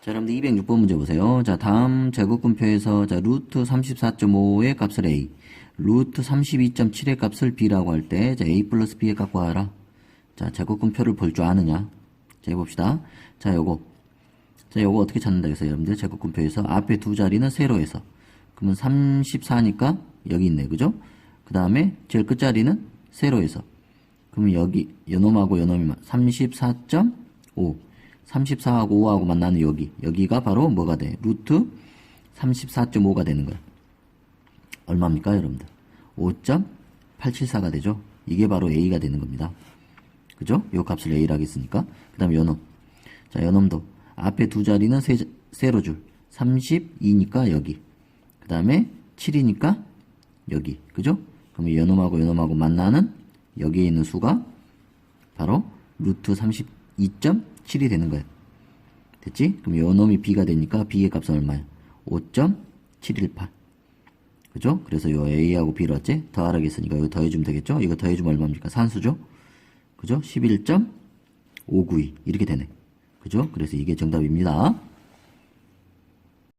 자, 여러분들 206번 문제 보세요. 자, 다음 제곱근표에서 자, 루트 34.5의 값을 a, 루트 32.7의 값을 b라고 할 때, 자, a 플러스 b의 값 구하라. 자, 제곱근표를 볼 줄 아느냐? 자, 해봅시다. 자, 요거. 자, 요거 어떻게 찾는다 해서 여러분들 제곱근표에서 앞에 두 자리는 세로에서. 그러면 34니까 여기 있네. 그죠? 그 다음에 제일 끝자리는 세로에서. 그러면 여기 요놈하고 요놈이 34.5 34하고 5하고 만나는 여기. 여기가 바로 뭐가 돼? 루트 34.5가 되는 거야. 얼마입니까 여러분들? 5.874가 되죠? 이게 바로 A가 되는 겁니다. 그죠? 요 값을 A라고 했으니까. 그 다음에 요놈 자 요놈도. 앞에 두 자리는 세, 세로 줄. 32니까 여기. 그 다음에 7이니까 여기. 그죠? 그러면 요놈하고 요놈하고 만나는 여기에 있는 수가 바로 루트 32.7이 되는 거예요. 됐지? 그럼 요 놈이 b가 되니까 b의 값은 얼마야? 5.718. 그죠? 그래서 요 a하고 b를 어째? 더하라고 했으니까 이거 더해주면 되겠죠? 이거 더해주면 얼마입니까? 산수죠? 그죠? 11.592 이렇게 되네. 그죠? 그래서 이게 정답입니다.